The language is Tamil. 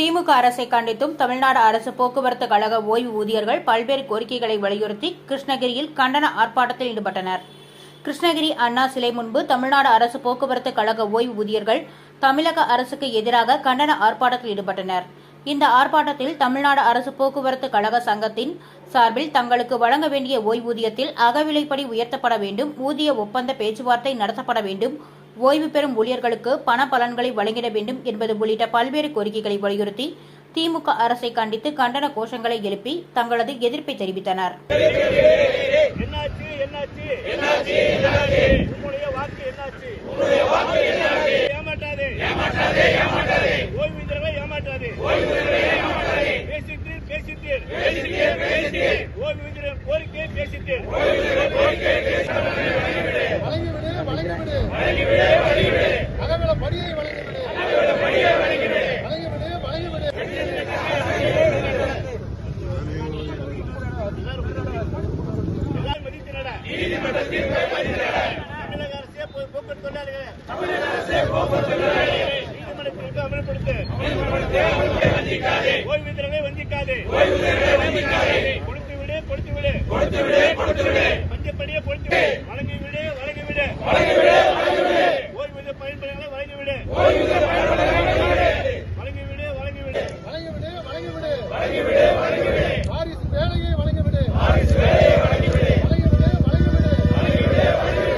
திமுக அரசை கண்டித்தும் தமிழ்நாடு அரசு போக்குவரத்து கழக ஓய்வு ஊதியர்கள் பல்வேறு கோரிக்கைகளை வலியுறுத்தி கிருஷ்ணகிரியில் கண்டன ஆர்ப்பாட்டத்தில் ஈடுபட்டனர். கிருஷ்ணகிரி அண்ணா சிலை முன்பு தமிழ்நாடு அரசு போக்குவரத்து கழக ஓய்வு ஊதியர்கள் தமிழக அரசுக்கு எதிராக கண்டன ஆர்ப்பாட்டத்தில் ஈடுபட்டனர். இந்த ஆர்ப்பாட்டத்தில் தமிழ்நாடு அரசு போக்குவரத்து கழக சங்கத்தின் சார்பில் தங்களுக்கு வழங்க வேண்டிய ஓய்வூதியத்தில் அகவிலைப்படி உயர்த்தப்பட வேண்டும் ஊதிய ஒப்பந்த பேச்சுவார்த்தை நடத்தப்பட வேண்டும் ஓய்வு பெறும் ஊழியர்களுக்கு பண பலன்களை வழங்கிட வேண்டும் என்பது உள்ளிட்ட பல்வேறு கோரிக்கைகளை வலியுறுத்தி திமுக அரசை கண்டித்து கண்டன கோஷங்களை எழுப்பி தங்களது எதிர்ப்பை தெரிவித்தனர். என்னாச்சு என்னாச்சு? தொழிலாளர்களே நீதிமன்ற தீர்ப்பை அமல்படுத்து. ஓய்வூதியர்களை வஞ்சிக்காதே. ஓய்வூதியர்களை வஞ்சிக்காதே. விடு வழங்கிவிடு வழங்கிவிடு.